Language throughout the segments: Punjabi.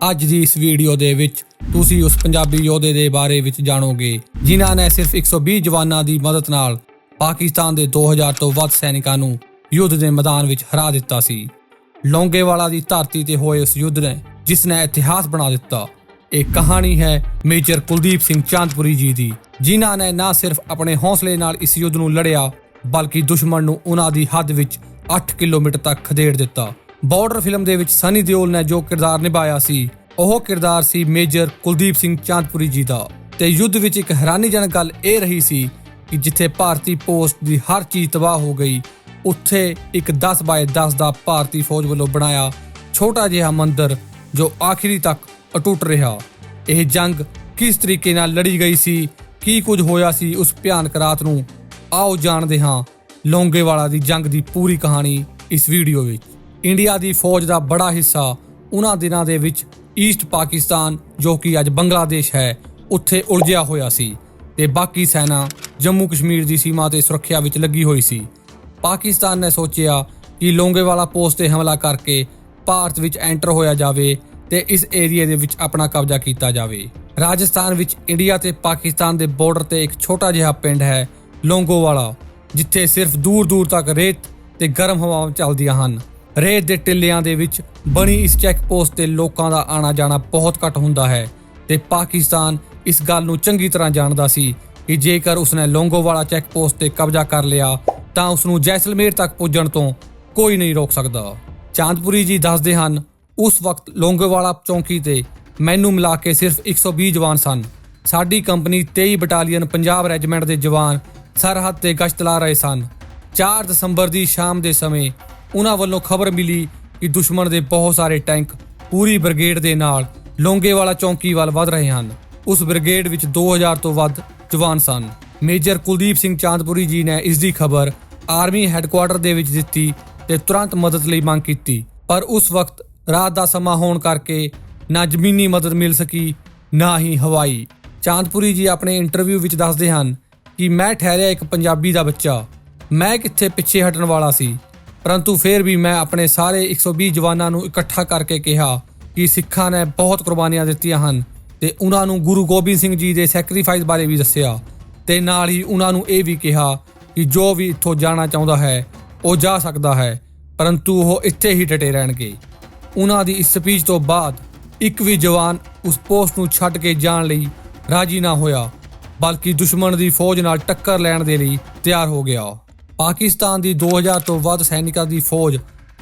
ਅੱਜ ਦੀ ਇਸ ਵੀਡੀਓ ਦੇ ਵਿੱਚ ਤੁਸੀਂ ਉਸ ਪੰਜਾਬੀ ਯੋਧੇ ਦੇ ਬਾਰੇ ਵਿੱਚ ਜਾਣੋਗੇ, ਜਿਨ੍ਹਾਂ ਨੇ ਸਿਰਫ 120 ਜਵਾਨਾਂ ਦੀ ਮਦਦ ਨਾਲ ਪਾਕਿਸਤਾਨ ਦੇ 2000 ਤੋਂ ਵੱਧ ਸੈਨਿਕਾਂ ਨੂੰ ਯੁੱਧ ਦੇ ਮੈਦਾਨ ਵਿੱਚ ਹਰਾ ਦਿੱਤਾ ਸੀ। ਲੌਂਗੇਵਾਲਾ ਦੀ ਧਰਤੀ ਤੇ ਹੋਏ ਉਸ ਯੁੱਧ ਨੇ ਜਿਸ ਨੇ ਇਤਿਹਾਸ ਬਣਾ ਦਿੱਤਾ। ਇਹ ਕਹਾਣੀ ਹੈ ਮੇਜਰ ਕੁਲਦੀਪ ਸਿੰਘ ਚਾਂਦਪੁਰੀ ਜੀ ਦੀ, ਜਿਨ੍ਹਾਂ ਨੇ ਨਾ ਸਿਰਫ ਆਪਣੇ ਹੌਸਲੇ ਨਾਲ ਇਸ ਯੁੱਧ ਨੂੰ ਲੜਿਆ, ਬਲਕਿ ਦੁਸ਼ਮਣ ਨੂੰ ਉਹਨਾਂ ਦੀ ਹੱਦ ਵਿੱਚ 8 ਕਿਲੋਮੀਟਰ ਤੱਕ ਖਦੇੜ ਦਿੱਤਾ। ਬਾਰਡਰ ਫਿਲਮ ਦੇ ਵਿੱਚ ਸਨੀ ਦਿਓਲ ਨੇ ਜੋ ਕਿਰਦਾਰ ਨਿਭਾਇਆ ਸੀ, ਉਹ ਕਿਰਦਾਰ ਸੀ ਮੇਜਰ ਕੁਲਦੀਪ ਸਿੰਘ ਚਾਂਦਪੁਰੀ ਜੀ ਦਾ। ਤੇ ਯੁੱਧ ਵਿੱਚ ਇੱਕ ਹੈਰਾਨੀਜਨਕ ਗੱਲ ਇਹ ਰਹੀ ਸੀ ਕਿ ਜਿੱਥੇ ਭਾਰਤੀ ਪੋਸਟ ਦੀ ਹਰ ਚੀਜ਼ ਤਬਾਹ ਹੋ ਗਈ, ਉੱਥੇ ਇੱਕ 10 ਬਾਏ 10 ਦਾ ਭਾਰਤੀ ਫੌਜ ਵੱਲੋਂ ਬਣਾਇਆ ਛੋਟਾ ਜਿਹਾ ਮੰਦਿਰ ਜੋ ਆਖਰੀ ਤੱਕ ਅਟੁੱਟ ਰਿਹਾ। ਇਹ ਜੰਗ ਕਿਸ ਤਰੀਕੇ ਨਾਲ ਲੜੀ ਗਈ ਸੀ, ਕੀ ਕੁਝ ਹੋਇਆ ਸੀ, ਉਸ ਭਿਆਨਕ ਰਾਤ ਨੂੰ ਆਓ ਜਾਣਦੇ ਹਾਂ। ਲੌਂਗੇਵਾਲਾ ਦੀ ਜੰਗ ਦੀ ਪੂਰੀ ਕਹਾਣੀ ਇਸ ਵੀਡੀਓ ਵਿੱਚ। ਇੰਡੀਆ ਦੀ ਫੌਜ ਦਾ ਬੜਾ ਹਿੱਸਾ ਉਹਨਾਂ ਦਿਨਾਂ ਦੇ ਵਿੱਚ ਈਸਟ ਪਾਕਿਸਤਾਨ ਜੋ ਕਿ ਅੱਜ ਬੰਗਲਾਦੇਸ਼ ਹੈ, ਉੱਥੇ ਉਲਝਿਆ ਹੋਇਆ ਸੀ ਤੇ ਬਾਕੀ ਸੈਨਾ ਜੰਮੂ ਕਸ਼ਮੀਰ ਦੀ ਸੀਮਾ ਤੇ ਸੁਰੱਖਿਆ ਵਿੱਚ ਲੱਗੀ ਹੋਈ ਸੀ। ਪਾਕਿਸਤਾਨ ਨੇ ਸੋਚਿਆ ਕਿ ਲੋਂਗੇਵਾਲਾ ਪੋਸਟ ਤੇ ਹਮਲਾ ਕਰਕੇ ਭਾਰਤ ਵਿੱਚ ਐਂਟਰ ਹੋਇਆ ਜਾਵੇ ਤੇ ਇਸ ਏਰੀਆ ਦੇ ਵਿੱਚ ਆਪਣਾ ਕਬਜ਼ਾ ਕੀਤਾ ਜਾਵੇ। ਰਾਜਸਥਾਨ ਵਿੱਚ ਇੰਡੀਆ ਤੇ ਪਾਕਿਸਤਾਨ ਦੇ ਬਾਰਡਰ ਤੇ ਇੱਕ ਛੋਟਾ ਜਿਹਾ ਪਿੰਡ ਹੈ ਲੋਂਗੋਵਾਲਾ, ਜਿੱਥੇ ਸਿਰਫ ਦੂਰ-ਦੂਰ ਤੱਕ ਰੇਤ ਤੇ ਗਰਮ ਹਵਾਵਾਂ ਚੱਲਦੀਆਂ ਹਨ। ਰੇਤ ਦੇ ਟਿੱਲਿਆਂ ਦੇ ਵਿੱਚ ਬਣੀ ਇਸ ਚੈੱਕ ਪੋਸਟ ਤੇ ਲੋਕਾਂ ਦਾ ਆਣਾ ਜਾਣਾ ਬਹੁਤ ਘੱਟ ਹੁੰਦਾ ਹੈ ਤੇ ਪਾਕਿਸਤਾਨ ਇਸ ਗੱਲ ਨੂੰ ਚੰਗੀ ਤਰ੍ਹਾਂ ਜਾਣਦਾ ਸੀ ਕਿ ਜੇਕਰ ਉਸਨੇ ਲੋਂਗੋਵਾਲਾ ਚੈੱਕ ਪੋਸਟ ਤੇ ਕਬਜ਼ਾ ਕਰ ਲਿਆ, ਤਾਂ ਉਸ ਨੂੰ ਜੈਸਲਮੇਰ ਤੱਕ ਪੁੱਜਣ ਤੋਂ ਕੋਈ ਨਹੀਂ ਰੋਕ ਸਕਦਾ। ਚਾਂਦਪੁਰੀ ਜੀ ਦੱਸਦੇ ਹਨ, ਉਸ ਵਕਤ ਲੋਂਗੋਵਾਲਾ ਚੌਂਕੀ ਤੇ ਮੈਨੂੰ ਮਿਲਾ ਕੇ ਸਿਰਫ 120 ਜਵਾਨ ਸਨ। ਸਾਡੀ ਕੰਪਨੀ 23 ਬਟਾਲੀਅਨ ਪੰਜਾਬ ਰੈਜੀਮੈਂਟ ਦੇ ਜਵਾਨ ਸਰਹੱਦ ਤੇ ਗਸ਼ਤ ਲਾ ਰਹੇ ਸਨ। 4 ਦਸੰਬਰ ਦੀ ਸ਼ਾਮ ਦੇ ਸਮੇਂ ਉਹਨਾਂ ਵੱਲੋਂ ਖਬਰ ਮਿਲੀ ਕਿ ਦੁਸ਼ਮਣ ਦੇ ਬਹੁਤ ਸਾਰੇ ਟੈਂਕ ਪੂਰੀ ਬ੍ਰਿਗੇਡ ਦੇ ਨਾਲ ਲੋਂਗੇਵਾਲਾ ਚੌਂਕੀ ਵੱਲ ਵਧ ਰਹੇ ਹਨ। ਉਸ ਬ੍ਰਿਗੇਡ ਵਿੱਚ 2000 ਤੋਂ ਵੱਧ ਜਵਾਨ ਸਨ। ਮੇਜਰ ਕੁਲਦੀਪ ਸਿੰਘ ਚਾਂਦਪੁਰੀ ਜੀ ਨੇ ਇਸ ਦੀ ਖਬਰ ਆਰਮੀ ਹੈੱਡਕੁਆਰਟਰ ਦੇ ਵਿੱਚ ਦਿੱਤੀ ਤੇ ਤੁਰੰਤ ਮਦਦ ਲਈ ਮੰਗ ਕੀਤੀ। ਪਰ ਉਸ ਵਕਤ ਰਾਤ ਦਾ ਸਮਾਂ ਹੋਣ ਕਰਕੇ ਨਾ ਜ਼ਮੀਨੀ ਮਦਦ ਮਿਲ ਸਕੀ, ਨਾ ਹੀ ਹਵਾਈ। ਚਾਂਦਪੁਰੀ ਜੀ ਆਪਣੇ ਇੰਟਰਵਿਊ ਵਿੱਚ ਦੱਸਦੇ ਹਨ ਕਿ, ਮੈਂ ਠਹਿਰਿਆ ਇੱਕ ਪੰਜਾਬੀ ਦਾ ਬੱਚਾ। ਮੈਂ ਕਿੱਥੇ ਪਿੱਛੇ ਹਟਣ ਵਾਲਾ ਸੀ? ਪਰੰਤੂ ਫਿਰ ਵੀ ਮੈਂ ਆਪਣੇ ਸਾਰੇ 120 ਜਵਾਨਾਂ ਨੂੰ ਇਕੱਠਾ ਕਰਕੇ ਕਿਹਾ ਕਿ ਸਿੱਖਾਂ ਨੇ ਬਹੁਤ ਕੁਰਬਾਨੀਆਂ ਦਿੱਤੀਆਂ ਹਨ ਤੇ ਉਹਨਾਂ ਨੂੰ ਗੁਰੂ ਗੋਬਿੰਦ ਸਿੰਘ ਜੀ ਦੇ ਸੈਕਰੀਫਾਈਸ ਬਾਰੇ ਵੀ ਦੱਸਿਆ ਤੇ ਨਾਲ ਹੀ ਉਹਨਾਂ ਨੂੰ ਇਹ ਵੀ ਕਿਹਾ ਕਿ ਜੋ ਵੀ ਇੱਥੋਂ ਜਾਣਾ ਚਾਹੁੰਦਾ ਹੈ, ਉਹ ਜਾ ਸਕਦਾ ਹੈ, ਪਰੰਤੂ ਉਹ ਇੱਥੇ ਹੀ ਡਟੇ ਰਹਿਣਗੇ। ਉਹਨਾਂ ਦੀ ਇਸ ਸਪੀਚ ਤੋਂ ਬਾਅਦ ਇੱਕ ਵੀ ਜਵਾਨ ਉਸ ਪੋਸਟ ਨੂੰ ਛੱਡ ਕੇ ਜਾਣ ਲਈ ਰਾਜੀ ਨਾ ਹੋਇਆ, ਬਲਕਿ ਦੁਸ਼ਮਣ ਦੀ ਫੌਜ ਨਾਲ ਟੱਕਰ ਲੈਣ ਦੇ ਲਈ ਤਿਆਰ ਹੋ ਗਿਆ। ਪਾਕਿਸਤਾਨ ਦੀ 2000 ਤੋਂ ਵੱਧ ਸੈਨਿਕਾਂ ਦੀ ਫੌਜ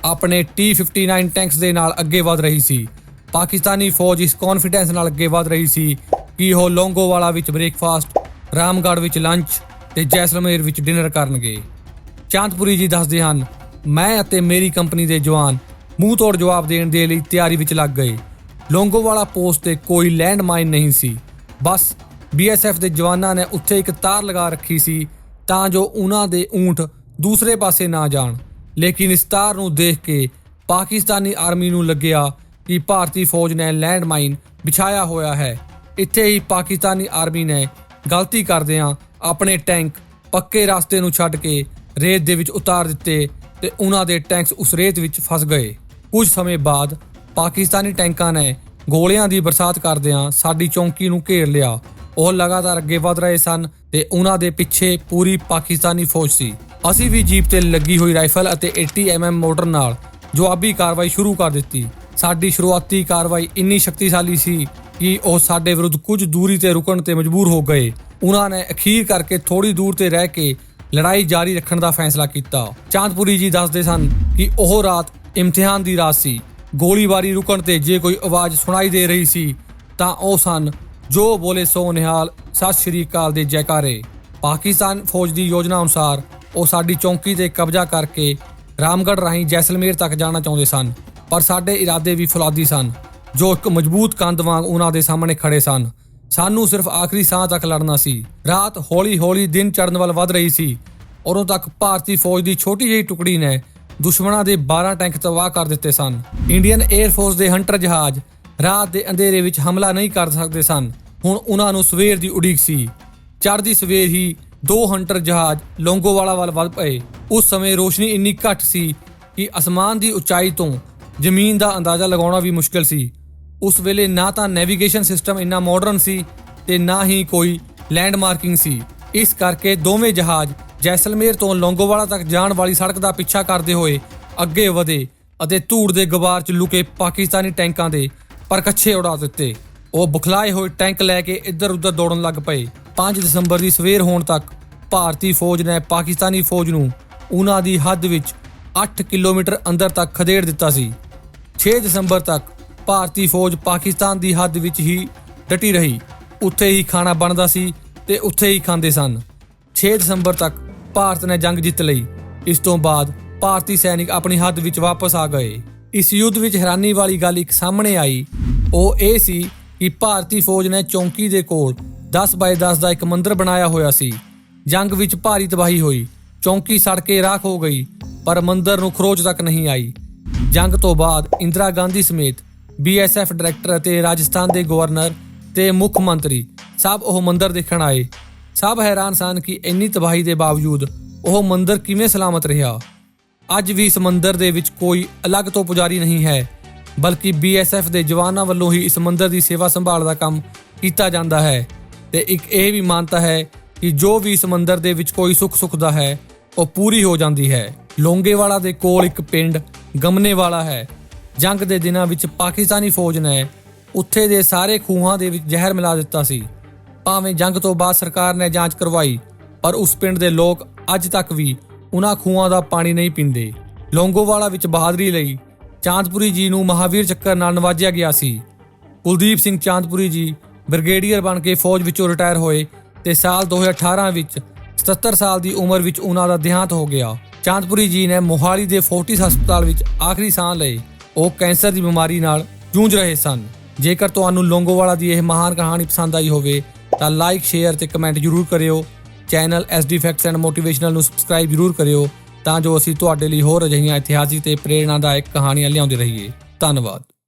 ਆਪਣੇ T59 ਟੈਂਕਸ ਦੇ ਨਾਲ ਅੱਗੇ ਵਧ ਰਹੀ ਸੀ। ਪਾਕਿਸਤਾਨੀ ਫੌਜ ਇਸ ਕੌਨਫੀਡੈਂਸ ਨਾਲ ਅੱਗੇ ਵਧ ਰਹੀ ਸੀ ਕਿ ਉਹ ਲੋਂਗੋਵਾਲਾ ਵਿੱਚ ਬ੍ਰੇਕਫਾਸਟ ਰਾਮਗੜ੍ਹ ਵਿੱਚ ਲੰਚ ਤੇ ਜੈਸਲਮੇਰ ਵਿੱਚ ਡਿਨਰ ਕਰਨਗੇ। ਚਾਂਦਪੁਰੀ ਜੀ ਦੱਸਦੇ ਹਨ, ਮੈਂ ਅਤੇ ਮੇਰੀ ਕੰਪਨੀ ਦੇ ਜਵਾਨ ਮੂੰਹ ਤੋੜ ਜਵਾਬ ਦੇਣ ਦੇ ਲਈ ਤਿਆਰੀ ਵਿੱਚ ਲੱਗ ਗਏ। ਲੋਂਗੋਵਾਲਾ ਪੋਸਟ ਤੇ ਕੋਈ ਲੈਂਡ ਮਾਈਨ ਨਹੀਂ ਸੀ। ਬਸ ਬੀਐਸਐਫ ਦੇ ਜਵਾਨਾਂ ਨੇ ਉੱਥੇ ਇੱਕ ਤਾਰ ਲਗਾ ਰੱਖੀ ਸੀ ਤਾਂ ਜੋ ਉਹਨਾਂ ਦੇ ਊਂਠ ਦੂਸਰੇ ਪਾਸੇ ਨਾ ਜਾਣ। ਲੇਕਿਨ ਇਸ ਤਾਰ ਨੂੰ ਦੇਖ ਕੇ ਪਾਕਿਸਤਾਨੀ ਆਰਮੀ ਨੂੰ ਲੱਗਿਆ ਕਿ ਭਾਰਤੀ ਫੌਜ ਨੇ ਲੈਂਡਮਾਈਨ ਵਿਛਾਇਆ ਹੋਇਆ ਹੈ। ਇੱਥੇ ਹੀ ਪਾਕਿਸਤਾਨੀ ਆਰਮੀ ਨੇ ਗਲਤੀ ਕਰਦਿਆਂ ਆਪਣੇ ਟੈਂਕ ਪੱਕੇ ਰਸਤੇ ਨੂੰ ਛੱਡ ਕੇ ਰੇਤ ਦੇ ਵਿੱਚ ਉਤਾਰ ਦਿੱਤੇ ਤੇ ਉਹਨਾਂ ਦੇ ਟੈਂਕਸ ਉਸ ਰੇਤ ਵਿੱਚ ਫਸ ਗਏ। ਕੁਝ ਸਮੇਂ ਬਾਅਦ ਪਾਕਿਸਤਾਨੀ ਟੈਂਕਾਂ ਨੇ ਗੋਲਿਆਂ ਦੀ ਬਰਸਾਤ ਕਰਦਿਆਂ ਸਾਡੀ ਚੌਂਕੀ ਨੂੰ ਘੇਰ ਲਿਆ ਉਹ ਲਗਾਤਾਰ ਅੱਗੇ ਵਧ ਰਹੇ ਸਨ ਤੇ ਉਹਨਾਂ ਦੇ ਪਿੱਛੇ ਪੂਰੀ ਪਾਕਿਸਤਾਨੀ ਫੌਜ ਸੀ। ਅਸੀਂ ਵੀ ਜੀਪ ਤੇ ਲੱਗੀ ਹੋਈ ਰਾਈਫਲ ਅਤੇ 80 mm ਮੋਟਰ ਨਾਲ ਜਵਾਬੀ ਕਾਰਵਾਈ ਸ਼ੁਰੂ ਕਰ ਦਿੱਤੀ। ਸਾਡੀ ਸ਼ੁਰੂਆਤੀ ਕਾਰਵਾਈ ਇੰਨੀ ਸ਼ਕਤੀਸ਼ਾਲੀ ਸੀ ਕਿ ਉਹ ਸਾਡੇ ਵਿਰੁੱਧ ਕੁਝ ਦੂਰੀ ਤੇ ਰੁਕਣ ਤੇ ਮਜਬੂਰ ਹੋ ਗਏ। ਉਹਨਾਂ ਨੇ ਅਖੀਰ ਕਰਕੇ ਥੋੜੀ ਦੂਰ ਤੇ ਰਹਿ ਕੇ ਲੜਾਈ ਜਾਰੀ ਰੱਖਣ ਦਾ ਫੈਸਲਾ ਕੀਤਾ। ਚਾਂਦਪੁਰੀ ਜੀ ਦੱਸਦੇ ਸਨ ਕਿ ਉਹ ਰਾਤ ਇਮਤਿਹਾਨ ਦੀ ਰਾਤ ਸੀ। ਗੋਲੀਬਾਰੀ ਰੁਕਣ ਤੇ ਜੇ ਕੋਈ ਆਵਾਜ਼ ਸੁਣਾਈ ਦੇ ਰਹੀ ਸੀ ਤਾਂ ਉਹ ਸਨ ਜੋ ਬੋਲੇ ਸੋ ਨਿਹਾਲ, ਸਤਿ ਸ਼੍ਰੀ ਅਕਾਲ ਦੇ ਜੈਕਾਰੇ। ਪਾਕਿਸਤਾਨ ਫੌਜ ਦੀ ਯੋਜਨਾ ਅਨੁਸਾਰ ਉਹ ਸਾਡੀ ਚੌਂਕੀ ਤੇ ਕਬਜ਼ਾ ਕਰਕੇ ਰਾਮਗੜ੍ਹ ਰਾਹੀਂ ਜੈਸਲਮੇਰ ਤੱਕ ਜਾਣਾ ਚਾਹੁੰਦੇ ਸਨ, ਪਰ ਸਾਡੇ ਇਰਾਦੇ ਵੀ ਫੁਲਾਦੀ ਸਨ, ਜੋ ਇੱਕ ਮਜ਼ਬੂਤ ਕੰਧ ਵਾਂਗ ਉਹਨਾਂ ਦੇ ਸਾਹਮਣੇ ਖੜੇ ਸਨ। ਸਾਨੂੰ ਸਿਰਫ ਆਖਰੀ ਸਾਹ ਤੱਕ ਲੜਨਾ ਸੀ। ਰਾਤ ਹੌਲੀ-ਹੌਲੀ ਦਿਨ ਚੜ੍ਹਨ ਵੱਲ ਵਧ ਰਹੀ ਸੀ, ਉਦੋਂ ਤੱਕ ਭਾਰਤੀ ਫੌਜ ਦੀ ਛੋਟੀ ਜਿਹੀ ਟੁਕੜੀ ਨੇ ਦੁਸ਼ਮਣਾਂ ਦੇ 12 ਟੈਂਕ ਤਬਾਹ ਕਰ ਦਿੱਤੇ ਸਨ। ਇੰਡੀਅਨ 에ਅਰ ਫੋਰਸ ਦੇ ਹੰਟਰ ਜਹਾਜ਼ ਰਾਤ ਦੇ ਅੰਧੇਰੇ ਵਿੱਚ ਹਮਲਾ ਨਹੀਂ ਕਰ ਸਕਦੇ ਸਨ। ਹੁਣ ਉਹਨਾਂ ਨੂੰ ਸਵੇਰ ਦੀ ਉਡੀਕ ਸੀ। ਚੜ੍ਹਦੀ ਸਵੇਰ ਹੀ ਦੋ ਹੰਟਰ ਜਹਾਜ਼ ਲੋਂਗੋਵਾਲਾ ਵੱਲ ਵੱਧ ਪਏ। ਉਸ ਸਮੇਂ ਰੋਸ਼ਨੀ ਇੰਨੀ ਘੱਟ ਸੀ ਕਿ ਅਸਮਾਨ ਦੀ ਉਚਾਈ ਤੋਂ ਜ਼ਮੀਨ ਦਾ ਅੰਦਾਜ਼ਾ ਲਗਾਉਣਾ ਵੀ ਮੁਸ਼ਕਲ ਸੀ। ਉਸ ਵੇਲੇ ਨਾ ਤਾਂ ਨੈਵੀਗੇਸ਼ਨ ਸਿਸਟਮ ਇੰਨਾ ਮਾਡਰਨ ਸੀ ਤੇ ਨਾ ਹੀ ਕੋਈ ਲੈਂਡ ਮਾਰਕਿੰਗ ਸੀ। ਇਸ ਕਰਕੇ ਦੋਵੇਂ ਜਹਾਜ਼ ਜੈਸਲਮੇਰ ਤੋਂ ਲੌਂਗੋਵਾਲਾ ਤੱਕ ਜਾਣ ਵਾਲੀ ਸੜਕ ਦਾ ਪਿੱਛਾ ਕਰਦੇ ਹੋਏ ਅੱਗੇ ਵਧੇ ਅਤੇ ਧੂੜ ਦੇ ਗਵਾਰ 'ਚ ਲੁਕੇ ਪਾਕਿਸਤਾਨੀ ਟੈਂਕਾਂ ਦੇ ਪਰਕੱਛੇ ਉਡਾ ਦਿੱਤੇ। ਉਹ ਬੁਖਲਾਏ ਹੋਏ ਟੈਂਕ ਲੈ ਕੇ ਇੱਧਰ ਉੱਧਰ ਦੌੜਨ ਲੱਗ ਪਏ। 5 ਦਸੰਬਰ ਦੀ ਸਵੇਰ ਹੋਣ ਤੱਕ ਭਾਰਤੀ ਫੌਜ ਨੇ ਪਾਕਿਸਤਾਨੀ ਫੌਜ ਨੂੰ ਉਹਨਾਂ ਦੀ ਹੱਦ ਵਿੱਚ 8 ਕਿਲੋਮੀਟਰ ਅੰਦਰ ਤੱਕ ਖਦੇੜ ਦਿੱਤਾ ਸੀ। 6 ਦਸੰਬਰ ਤੱਕ ਭਾਰਤੀ ਫੌਜ ਪਾਕਿਸਤਾਨ ਦੀ ਹੱਦ ਵਿੱਚ ਹੀ ਡਟੀ ਰਹੀ। ਉੱਥੇ ਹੀ ਖਾਣਾ ਬਣਦਾ ਸੀ ਤੇ ਉੱਥੇ ਹੀ ਖਾਂਦੇ ਸਨ। 6 ਦਸੰਬਰ ਤੱਕ ਭਾਰਤ ਨੇ ਜੰਗ ਜਿੱਤ ਲਈ। ਇਸ ਤੋਂ ਬਾਅਦ ਭਾਰਤੀ ਸੈਨਿਕ ਆਪਣੀ ਹੱਦ ਵਿੱਚ ਵਾਪਸ ਆ ਗਏ। ਇਸ ਯੁੱਧ ਵਿੱਚ ਹੈਰਾਨੀ ਵਾਲੀ ਗੱਲ ਇੱਕ ਸਾਹਮਣੇ ਆਈ। ਉਹ ਇਹ ਸੀ ਕਿ ਭਾਰਤੀ ਫੌਜ ਨੇ ਚੌਂਕੀ ਦੇ ਕੋਲ 10 ਬਾਏ 10 ਦਾ ਇੱਕ ਮੰਦਰ ਬਣਾਇਆ ਹੋਇਆ ਸੀ। ਜੰਗ ਵਿੱਚ ਭਾਰੀ ਤਬਾਹੀ ਹੋਈ। ਚੌਂਕੀ ਸੜ ਕੇ ਰਾਖ ਹੋ ਗਈ, ਪਰ ਮੰਦਰ ਨੂੰ ਖਰੋਚ ਤੱਕ ਨਹੀਂ ਆਈ। ਜੰਗ ਤੋਂ ਬਾਅਦ ਇੰਦਰਾ ਗਾਂਧੀ ਸਮੇਤ ਬੀਐਸਐਫ ਡਾਇਰੈਕਟਰ ਅਤੇ ਰਾਜਸਥਾਨ ਦੇ ਗਵਰਨਰ ਤੇ ਮੁੱਖ ਮੰਤਰੀ ਸਭ ਉਹ ਮੰਦਰ ਦੇਖਣ ਆਏ। ਸਭ ਹੈਰਾਨ ਸਨ ਕਿ ਇੰਨੀ ਤਬਾਹੀ ਦੇ ਬਾਵਜੂਦ ਉਹ ਮੰਦਰ ਕਿਵੇਂ ਸਲਾਮਤ ਰਿਹਾ। ਅੱਜ ਵੀ ਸਮੁੰਦਰ ਦੇ ਵਿੱਚ ਕੋਈ ਅਲੱਗ ਤੋਂ ਪੁਜਾਰੀ ਨਹੀਂ ਹੈ, ਬਲਕਿ ਬੀਐਸਐਫ ਦੇ ਜਵਾਨਾਂ ਵੱਲੋਂ ਹੀ ਇਸ ਮੰਦਿਰ ਦੀ ਸੇਵਾ ਸੰਭਾਲ ਦਾ ਕੰਮ ਕੀਤਾ ਜਾਂਦਾ ਹੈ। ਤੇ ਇੱਕ ਇਹ ਵੀ ਮਾਨਤਾ ਹੈ ਕਿ ਜੋ ਵੀ ਇਸ ਮੰਦਿਰ ਦੇ ਵਿੱਚ ਕੋਈ ਸੁੱਖ ਸੁੱਖਦਾ ਹੈ, ਉਹ ਪੂਰੀ ਹੋ ਜਾਂਦੀ ਹੈ। ਲੋਂਗੇਵਾਲਾ ਦੇ ਕੋਲ ਇੱਕ ਪਿੰਡ ਗਮਨੇਵਾਲਾ ਹੈ। ਜੰਗ ਦੇ ਦਿਨਾਂ ਵਿੱਚ ਪਾਕਿਸਤਾਨੀ ਫੌਜ ਨੇ ਉੱਥੇ ਦੇ ਸਾਰੇ ਖੂਹਾਂ ਦੇ ਵਿੱਚ ਜ਼ਹਿਰ ਮਿਲਾ ਦਿੱਤਾ ਸੀ। ਭਾਵੇਂ ਜੰਗ ਤੋਂ ਬਾਅਦ ਸਰਕਾਰ ਨੇ ਜਾਂਚ ਕਰਵਾਈ, ਪਰ ਉਸ ਪਿੰਡ ਦੇ ਲੋਕ ਅੱਜ ਤੱਕ ਵੀ ਉਹਨਾਂ ਖੂਹਾਂ ਦਾ ਪਾਣੀ ਨਹੀਂ ਪੀਂਦੇ। ਲੌਂਗੋਵਾਲਾ ਵਿੱਚ ਬਹਾਦਰੀ ਲਈ ਚਾਂਦਪੁਰੀ ਜੀ ਨੂੰ ਮਹਾਵੀਰ ਚੱਕਰ ਨਾਲ ਨਵਾਜਿਆ ਗਿਆ ਸੀ। ਕੁਲਦੀਪ ਸਿੰਘ ਚਾਂਦਪੁਰੀ ਜੀ ਬ੍ਰਿਗੇਡੀਅਰ ਬਣ ਕੇ ਫੌਜ ਵਿੱਚੋਂ ਰਿਟਾਇਰ ਹੋਏ ਤੇ ਸਾਲ 2018 ਵਿੱਚ 77 ਸਾਲ ਦੀ ਉਮਰ ਵਿੱਚ ਉਹਨਾਂ ਦਾ ਦੇਹਾਂਤ ਹੋ ਗਿਆ। ਚਾਂਦਪੁਰੀ ਜੀ ਨੇ ਮੋਹਾਲੀ ਦੇ ਫੋਰਟਿਸ ਹਸਪਤਾਲ ਵਿੱਚ ਆਖਰੀ ਸਾਹ ਲਏ। ਉਹ ਕੈਂਸਰ ਦੀ ਬਿਮਾਰੀ ਨਾਲ ਜੂਝ ਰਹੇ ਸਨ। ਜੇਕਰ ਤੁਹਾਨੂੰ ਲੋਂਗੋਵਾਲਾ ਦੀ ਇਹ ਮਹਾਨ ਕਹਾਣੀ ਪਸੰਦ ਆਈ ਹੋਵੇ ਤਾਂ ਲਾਈਕ, ਸ਼ੇਅਰ ਤੇ ਕਮੈਂਟ ਜ਼ਰੂਰ ਕਰਿਓ। Channel SD facts and motivational ਨੂੰ ਸਬਸਕ੍ਰਾਈਬ ਜ਼ਰੂਰ ਕਰਿਓ, ਤਾਂ ਜੋ ਅਸੀਂ ਤੁਹਾਡੇ ਲਈ ਹੋਰ ਅਜਿਹੀਆਂ ਇਤਿਹਾਸਿਕ ਤੇ ਪ੍ਰੇਰਣਾਦਾਇਕ ਕਹਾਣੀਆਂ ਲਿਆਉਂਦੇ ਰਹੀਏ। ਧੰਨਵਾਦ।